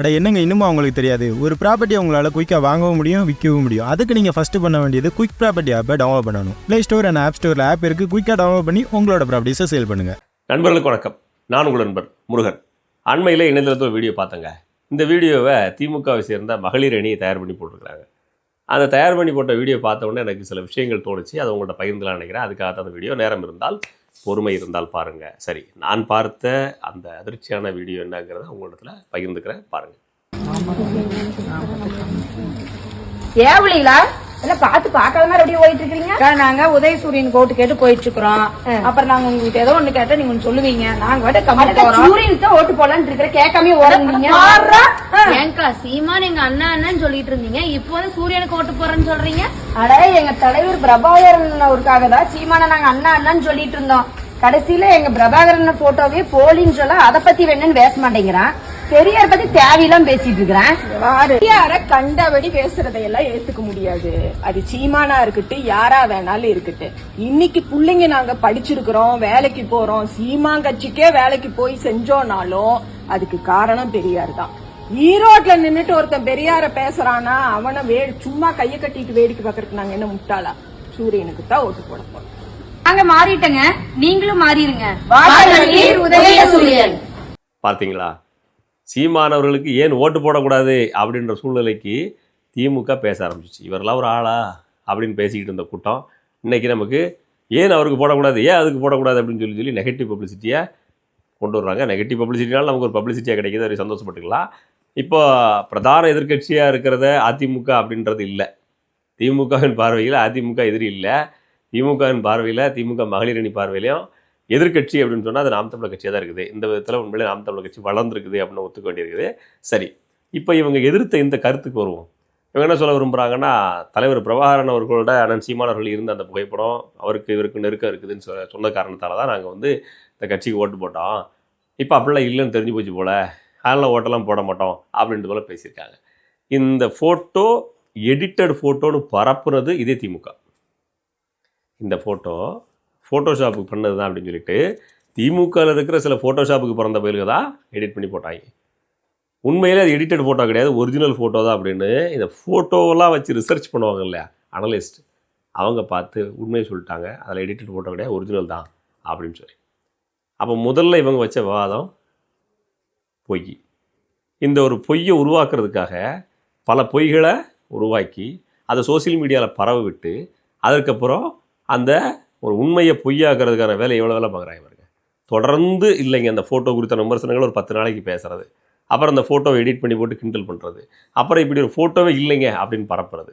அட என்னங்க இன்னுமா அவங்களுக்கு தெரியாது? ஒரு ப்ராப்பர்ட்டி உங்களால் குயிக்காக வாங்கவும் முடியும் விற்கவும் முடியும். அதுக்கு நீங்கள் ஃபஸ்ட்டு பண்ண வேண்டியது குயிக் ப்ராப்பர்ட்டி ஆப்பை டவுன்லோட் பண்ணணும். ப்ளே ஸ்டோர் அண்ட் ஆப் ஸ்டோரில் ஆப் இருக்குது குயிக்காக டவுன்லோட் பண்ணி உங்களோட ப்ராப்பர்ட்டிஸை சேல் பண்ணுங்கள் நண்பர்களுக்கு வணக்கம். நான் உங்கள் நண்பர் முருகன். அண்மையில் இணையதளத்தில் ஒரு வீடியோ பார்த்தேங்க. இந்த வீடியோவை திமுகவை சேர்ந்த மகளிர் அணியை தயார் பண்ணி போட்டிருக்கிறாங்க. அந்த தயார் பண்ணி போட்ட வீடியோ பார்த்த உடனே எனக்கு சில விஷயங்கள் தோணுச்சு. அதை உங்கள்கிட்ட பகிர்ந்துலாம் நினைக்கிறேன். அதுக்காக தான் அந்த வீடியோ நேரம் இருந்தால் பொறுமை இருந்தால் பாருங்கள் சரி நான் பார்த்த அந்த அதிர்ச்சியான வீடியோ என்னங்கிறத உங்களிடத்துல பகிர்ந்துக்கிறேன். பாருங்கள் ஏவலிங்களா இல்ல பாத்து பார்க்காம ரெடி போயிட்டு இருக்கீங்க நாங்க உதயசூரியன் கோட்டு கேட்டு போயிட்டு இருக்கிறோம் அப்புறம் நாங்க உங்களுக்கு ஏதோ ஒண்ணு கேட்டா நீங்க ஒண்ணு சொல்லுவீங்க. நாங்க சூரியனுக்கு தான் ஓட்டு போடலான்னு இருக்கிற கேட்காம ஓடுறீங்க. ஏங்கா சீமான் எங்க அண்ணா அண்ணன் சொல்லிட்டு இருந்தீங்க. இப்போ வந்து சூரியனுக்கு ஓட்டு போறேன்னு சொல்றீங்க? அட எங்க தலைவர் பிரபாகரன் அவருக்காக தான் சீமான நாங்க அண்ணா அண்ணான்னு சொல்லிட்டு இருந்தோம். கடைசியில எங்க பிரபாகரன் போட்டோவே போலின்னு சொல்ல அத பத்தி வேணும்னு பேச மாட்டேங்கிறான். பெரியார் பத்தி தேவையெல்லாம் பேசிட்டு இருக்கிறேன். கண்டபடி பேசுறதையெல்லாம் ஏத்துக்க முடியாது. அது சீமானா இருக்கட்டும் யாரா வேணாலும் இருக்கட்டும் இன்னைக்கு புள்ளைங்க நாங்க படிச்சிருக்கிறோம் வேலைக்கு போறோம் சீமான் கட்சிக்கே வேலைக்கு போய் செஞ்சோனாலும் அதுக்கு காரணம் பெரியார் தான். ஈரோட்ல நின்னுட்டு ஒருத்தன் பெரியார பேசுறானா அவனை வே சும்மா கைய கட்டிட்டு வேடிக்கை பாக்குறதுக்கு நாங்க என்ன முட்டாளா? சூரியனுக்கு தான் ஓட்டு போட போறோம். நாங்க மாறிட்டங்க. நீங்களும் மாறிடுங்க பார்த்தீங்களா? சீமானவர்களுக்கு ஏன் ஓட்டு போடக்கூடாது அப்படின்ற சூழ்நிலைக்கு திமுக பேச ஆரம்பிச்சிச்சு. இவரெல்லாம் ஒரு ஆளா அப்படின்னு பேசிக்கிட்டு இருந்த கூட்டம் இன்னைக்கு நமக்கு ஏன் அவருக்கு போடக்கூடாது ஏன் அதுக்கு போடக்கூடாது அப்படின்னு சொல்லி சொல்லி நெகட்டிவ் பப்ளிசிட்டியை கொண்டு வர்றாங்க. நெகட்டிவ் பப்ளிசிட்டினால நமக்கு ஒரு பப்ளிசிட்டியாக கிடைக்கிது அதை சந்தோஷப்பட்டுக்கலாம். இப்போ பிரதான எதிர்க்கட்சியாக இருக்கிறத அதிமுக அப்படின்றது இல்லை. திமுகவின் பார்வையில் அதிமுக எதிரி இல்லை. திமுகவின் பார்வையில் திமுக மகளிர் அணி பார்வையிலையும் எதிர்க்கட்சி அப்படின்னு சொன்னால் அது நாம் தமிழர் கட்சியாக தான் இருக்குது. இந்த விதத்தில் உண்மையிலே நாம் தமிழர் கட்சி வளர்ந்துருக்குது அப்படின்னு ஒத்துக்க வேண்டியிருக்குது. சரி. இப்போ இவங்க எதிர்த்த இந்த கருத்துக்கு வருவோம். இவங்க என்ன சொல்ல விரும்புகிறாங்கன்னா தலைவர் பிரபாகரன் அவர்களோட அண்ணன் சீமானவர்கள் இருந்த அந்த புகைப்படம் அவருக்கு இவருக்கு நெருக்கம் இருக்குதுன்னு சொல்ல சொன்ன காரணத்தால் தான் நாங்கள் வந்து இந்த கட்சிக்கு ஓட்டு போட்டோம். இப்போ அப்படிலாம் இல்லைன்னு தெரிஞ்சு போச்சு போல். அதனால் ஓட்டெல்லாம் போட மாட்டோம் அப்படின்ட்டு போல் பேசியிருக்காங்க. இந்த ஃபோட்டோ எடிட்டட் ஃபோட்டோன்னு பரப்புறது இதே திமுக. இந்த ஃபோட்டோ ஃபோட்டோஷாப்புக்கு பண்ணது தான் அப்படின்னு சொல்லிட்டு திமுகவில் இருக்கிற சில ஃபோட்டோஷாப்புக்கு பிறந்த பயிலுக்கு தான் எடிட் பண்ணி போட்டாங்க. உண்மையிலே அது எடிட்டட் ஃபோட்டோ கிடையாது ஒரிஜினல் ஃபோட்டோ தான் அப்படின்னு இந்த ஃபோட்டோவெல்லாம் வச்சு ரிசர்ச் பண்ணுவாங்க இல்லையா அனலிஸ்ட் அவங்க பார்த்து உண்மையை சொல்லிட்டாங்க அதில் எடிட்டட் ஃபோட்டோ கிடையாது ஒரிஜினல் தான் அப்படின்னு சொல்லி. அப்போ முதல்ல இவங்க வச்ச விவாதம் பொய். இந்த ஒரு பொய்யை உருவாக்குறதுக்காக பல பொய்களை உருவாக்கி அதை சோஷியல் மீடியாவில் பரவ விட்டு அதற்கப்புறம் அந்த ஒரு உண்மையை பொய்யாக்குறதுக்கான வேலை எவ்வளோ வேலை பார்க்குறாங்க பாருங்க. தொடர்ந்து இல்லைங்க அந்த ஃபோட்டோ குறித்த விமர்சனங்கள் ஒரு பத்து நாளைக்கு பேசுகிறது அப்புறம் அந்த ஃபோட்டோவை எடிட் பண்ணி போட்டு கிண்டல் பண்ணுறது அப்புறம் இப்படி ஒரு ஃபோட்டோவே இல்லைங்க அப்படின்னு பரப்புறது.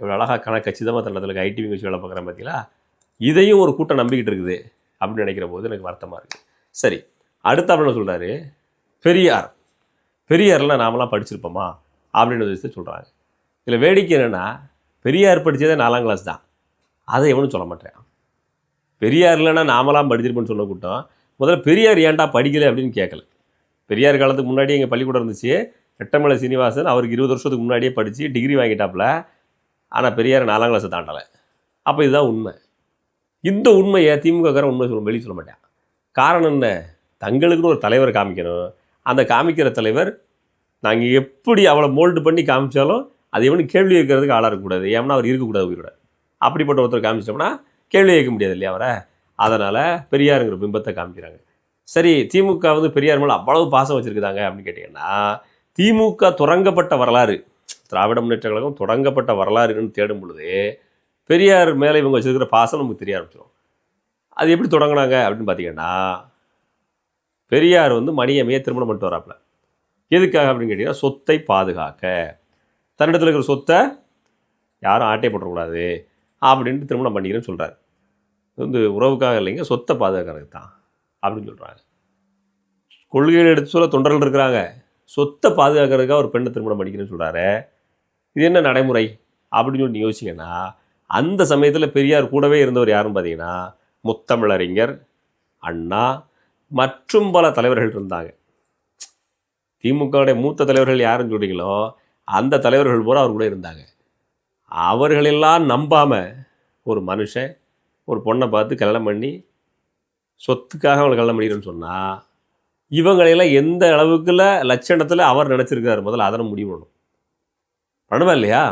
இவ்வளோ அழகாக கணக்கச்சிதமாக தன்னத்தில் ஐடி வச்சு வேலை பார்க்குறேன் பார்த்தீங்களா இதையும் ஒரு கூட்டம் நம்பிக்கிட்டு இருக்குது அப்படின்னு நினைக்கிற போது எனக்கு வருத்தமாக இருக்குது சரி அடுத்த என்ன சொல்கிறாரு பெரியார். பெரியார்லாம் நாமெல்லாம் படிச்சிருப்போமா? அப்படின்னு விஷயத்தை சொல்கிறாங்க இதில் வேடிக்கை என்னென்னா பெரியார் படித்ததே நாலாம் கிளாஸ் தான். அதை எவனும் சொல்ல மாட்டேன். பெரியார் இல்லைன்னா நாமலாம் படிச்சிருப்போம்னு சொல்ல கூட்டம். முதல்ல பெரியார் ஏன்டா படிக்கலை அப்படின்னு கேட்கல பெரியார் காலத்துக்கு முன்னாடி எங்கள் பள்ளிக்கூடம் இருந்துச்சு. எட்டமலை சீனிவாசன் அவருக்கு இருபது வருஷத்துக்கு முன்னாடியே படித்து டிகிரி வாங்கிட்டாப்புல. ஆனால் பெரியார் நாலாம் கிளாஸை தாண்டலை. அப்போ இதுதான் உண்மை. இந்த உண்மையை திமுகக்கார உண்மை சொல்ல வெளியே சொல்ல மாட்டேன். காரணம் என்ன? தங்களுக்குன்னு ஒரு தலைவர் காமிக்கணும். அந்த காமிக்கிற தலைவர் நாங்கள் எப்படி அவளை மோல்டு பண்ணி காமிச்சாலும் அது எவனும் கேள்வி இருக்கிறதுக்கு ஆளாக இருக்கக்கூடாது. ஏன்னா அவர் இருக்கக்கூடாது உயிரோட. அப்படிப்பட்ட ஒருத்தர் காமிச்சிட்டோம்னா கேள்வி கேட்க முடியாது இல்லையா அவரை? அதனால் பெரியாருங்கிற பிம்பத்தை காமிக்கிறாங்க. சரி திமுக வந்து பெரியார் மேலே அவ்வளவு பாசம் வச்சுருக்குதாங்க அப்படின்னு கேட்டிங்கன்னா திமுக தொடங்கப்பட்ட வரலாறு திராவிட முன்னேற்ற கழகம் தொடங்கப்பட்ட வரலாறுன்னு தேடும் பொழுது பெரியார் மேலே இவங்க வச்சுருக்கிற பாசம் நமக்கு தெரிய ஆரம்பிச்சிடும். அது எப்படி தொடங்கினாங்க அப்படின்னு பார்த்தீங்கன்னா பெரியார் வந்து மணியமையை திருமணம் பண்ணிட்டு வராப்புல. எதுக்காக அப்படின்னு கேட்டிங்கன்னா சொத்தை பாதுகாக்க. தன்னிடத்தில் இருக்கிற சொத்தை யாரும் ஆட்டை போட்டக்கூடாது அப்படின்ட்டு திருமணம் பண்ணிக்கிறேன்னு சொல்கிறார் வந்து உறவுக்காக இல்லைங்க சொத்தை பாதுகாக்கிறது தான் அப்படின்னு சொல்கிறாங்க கொள்கையில் எடுத்து சொல்ல தொண்டர்கள் இருக்கிறாங்க. சொத்தை பாதுகாக்கிறதுக்காக ஒரு பெண்ணை திருமணம் பண்ணிக்கிறேன்னு சொல்கிறாரு இது என்ன நடைமுறை? அப்படின்னு சொல்லி யோசிச்சிங்கன்னா அந்த சமயத்தில் பெரியார் கூடவே இருந்தவர் யாருன்னு பார்த்தீங்கன்னா முத்தமிழறிஞர் அண்ணா மற்றும் பல தலைவர்கள் இருந்தாங்க. திமுகவுடைய மூத்த தலைவர்கள் யாருன்னு சொல்கிறீங்களோ அந்த தலைவர்கள் பூரா அவர் கூட இருந்தாங்க. அவர்களெல்லாம் நம்பாமல் ஒரு மனுஷன் ஒரு பொண்ணை பார்த்து கல்யாணம் பண்ணி சொத்துக்காக அவளை கல்யாணம் பண்ணிக்கிறேன்னு சொன்னால் இவங்களையெல்லாம் எந்த அளவுக்குள்ள லட்சணத்தில் அவர் நினச்சிருக்காரு? முதல்ல அதனை முடிவு பண்ணணும். பண்ணுவா இல்லையா?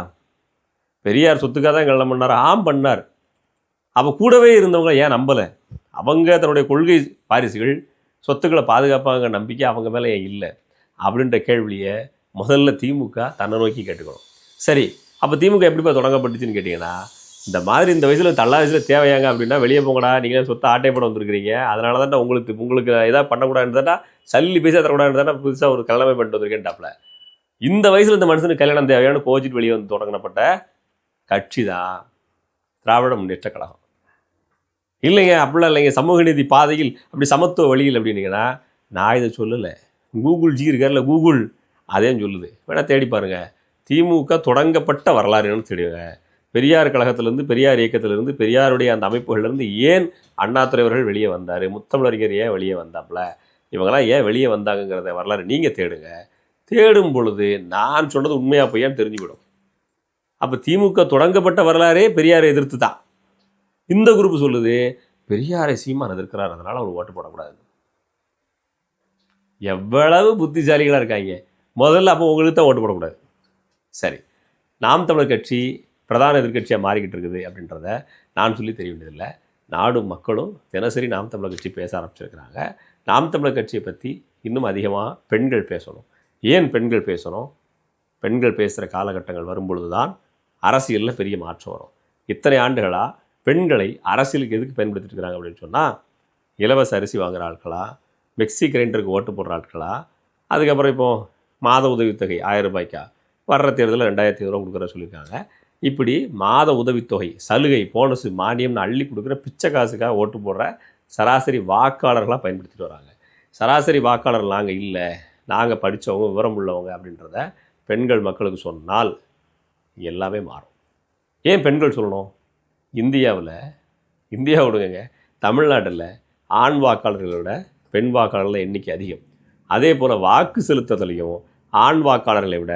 பெரியார் சொத்துக்காக தான் கல்யாணம் பண்ணார். ஆம் பண்ணார். அவள் கூடவே இருந்தவங்க ஏன் நம்பலை? அவங்க தன்னுடைய கொள்கை பாரிசுகள் சொத்துக்களை பாதுகாப்பாங்க நம்பிக்கை அவங்க மேலே ஏன் இல்லை? அப்படின்ற கேள்வியை முதல்ல திமுக தன்னை நோக்கி கேட்டுக்கணும். சரி அப்போ திமுக எப்படிப்பா தொடங்கப்பட்டுச்சுன்னு கேட்டிங்கன்னா இந்த மாதிரி இந்த வயசில் தள்ளா வயசில் தேவையாங்க அப்படின்னா வெளியே போங்கடா. நீங்களே சொத்தை ஆட்டை போட வந்திருக்கிறீங்க. அதனால தான் உங்களுக்கு உங்களுக்கு எதாவது பண்ணக்கூடாதுன்னு சல்லி பேச தரக்கூடாதுன்னு தானே புதுசாக ஒரு கல்யாணமே பண்ணிட்டு வந்திருக்கேன்டாப்ல இந்த வயசில் இந்த மனுஷனுக்கு கல்யாணம் தேவையான கோச்சிட்டு வெளியே வந்து தொடங்கப்பட்ட கட்சி தான் திராவிட முன்னேற்ற கழகம். இல்லைங்க அப்படிலாம் இல்லைங்க. சமூக நீதி பாதையில் அப்படி சமத்துவ வழியில் அப்படின்னீங்கன்னா நான் இதை சொல்லலை. கூகுள் ஜி இருக்கார்ல கூகுள். அதே சொல்லுது. வேணால் தேடி பாருங்க. திமுக தொடங்கப்பட்ட வரலாறு என்னன்னு தெரியுங்க. பெரியார் கழகத்திலேருந்து பெரியார் இயக்கத்திலிருந்து பெரியாருடைய அந்த அமைப்புகளிலிருந்து ஏன் அண்ணாதுரை அவர்கள் வெளியே வந்தார்? முத்தமிழறிஞர் ஏன் வெளியே வந்தாப்புல? இவங்கெல்லாம் ஏன் வெளியே வந்தாங்கங்கிறத வரலாறு நீங்கள் தேடுங்க. தேடும் பொழுது நான் சொன்னது உண்மையாக பொய்யான்னு தெரிஞ்சுவிடும் அப்போ திமுக தொடங்கப்பட்ட வரலாறே பெரியாரை எதிர்த்து தான் இந்த குரூப் சொல்லுது பெரியாரை சீமான் எதிர்க்கிறார் அதனால் அவர் ஓட்டு போடக்கூடாது எவ்வளவு புத்திசாலிகளாக இருக்காங்க. முதல்ல அப்போ உங்களுக்கு தான் ஓட்டு போடக்கூடாது. சரி நாம் தமிழர் கட்சி பிரதான எதிர்க்கட்சியாக மாறிக்கிட்டு இருக்குது அப்படின்றத நான் சொல்லி தெரிய வேண்டியதில்லை. நாடும் மக்களும் தினசரி நாம் தமிழர் கட்சி பேச ஆரம்பிச்சிருக்கிறாங்க. நாம் தமிழர் கட்சியை பற்றி இன்னும் அதிகமாக பெண்கள் பேசணும். ஏன் பெண்கள் பேசணும்? பெண்கள் பேசுகிற காலகட்டங்கள் வரும்பொழுது தான் அரசியலில் பெரிய மாற்றம் வரும். இத்தனை ஆண்டுகளாக பெண்களை அரசியலுக்கு எதுக்கு பயன்படுத்திட்டு இருக்கிறாங்க அப்படின்னு சொன்னால் இலவச அரிசி வாங்குகிற ஆட்களா மிக்ஸி கிரைண்டருக்கு ஓட்டு போடுற ஆட்களா அதுக்கப்புறம் இப்போ மாத உதவித்தொகை ஆயிரம் ரூபாய்க்கா வர்ற தேர்தலில் ரெண்டாயிரத்தி ஐநூறுவா கொடுக்குற சொல்லியிருக்காங்க. இப்படி மாத உதவித்தொகை சலுகை போனஸ் மானியம்னு அள்ளி கொடுக்குற பிச்சை காசுக்காக ஓட்டு போடுற சராசரி வாக்காளர்களாக பயன்படுத்திட்டு வராங்க. சராசரி வாக்காளர் நாங்கள் இல்லை. நாங்கள் படித்தவங்க விவரம் உள்ளவங்க அப்படின்றத பெண்கள் மக்களுக்கு சொன்னால் எல்லாமே மாறும். ஏன் பெண்கள் சொல்லணும்? இந்தியாவில் இந்தியா விடுங்க தமிழ்நாட்டில் ஆண் வாக்காளர்களை விட பெண் வாக்காளர்கள் எண்ணிக்கை அதிகம். அதே போல் வாக்கு செலுத்துறதுலையும் ஆண் வாக்காளர்களை விட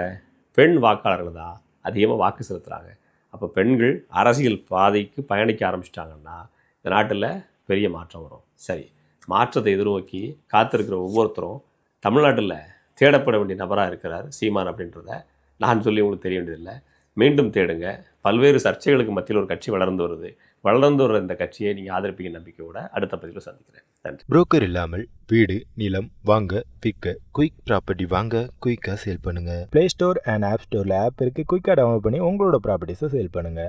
பெண் வாக்காளர்கள் தான் அதிகமாக வாக்கு செலுத்துகிறாங்க அப்போ பெண்கள் அரசியல் பாதைக்கு பயணிக்க ஆரம்பிச்சிட்டாங்கன்னா இந்த நாட்டில் பெரிய மாற்றம் வரும். சரி மாற்றத்தை எதிர்நோக்கி காத்திருக்கிற ஒவ்வொருத்தரும் தமிழ்நாட்டில் தேடப்பட வேண்டிய நபராக இருக்கிறார் சீமான் அப்படின்றத நான் சொல்லி உங்களுக்கு தெரிய வேண்டியதில்லை. மீண்டும் தேடுங்க. பல்வேறு சர்ச்சைகளுக்கு மத்தியில் ஒரு கட்சி வளர்ந்து வருது. வளர்ந்து வர இந்த கட்சியை நீங்கள் ஆதரிப்பீங்க நம்பிக்கையோட அடுத்த பதிவில் சந்திக்கிறேன். நன்றி. புரோக்கர் இல்லாமல் வீடு நிலம் வாங்க விற்க குயிக் ப்ராப்பர்ட்டி வாங்க குயிக்காக சேல் பண்ணுங்க. ப்ளே ஸ்டோர் அண்ட் ஆப் ஸ்டோரில் ஆப் இருக்குது குயிக்காக டவுன்லோட் பண்ணி உங்களோட ப்ராப்பர்ட்டிஸை சேல் பண்ணுங்கள்